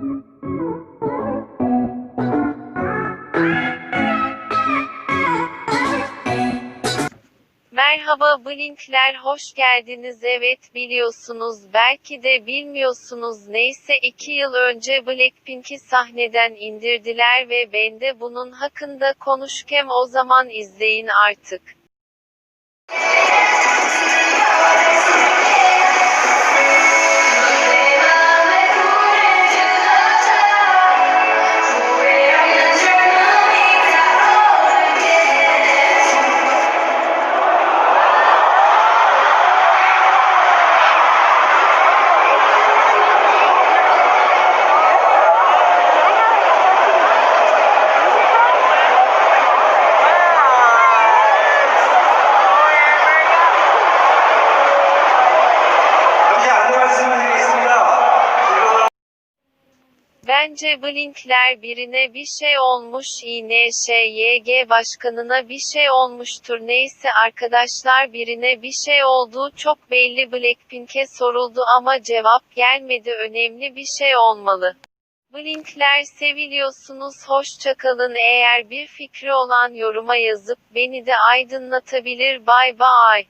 Merhaba Blinkler hoş geldiniz evet biliyorsunuz belki de bilmiyorsunuz neyse 2 yıl önce Blackpink'i sahneden indirdiler ve ben de bunun hakkında konuşkem o zaman izleyin artık. Bence Blinkler birine bir şey olmuş İNŞYG başkanına bir şey olmuştur. Neyse arkadaşlar birine bir şey olduğu çok belli. Blackpink'e soruldu ama cevap gelmedi. Önemli bir şey olmalı. Blinkler seviliyorsunuz. Hoşçakalın eğer bir fikri olan yoruma yazıp beni de aydınlatabilir. Bay bay.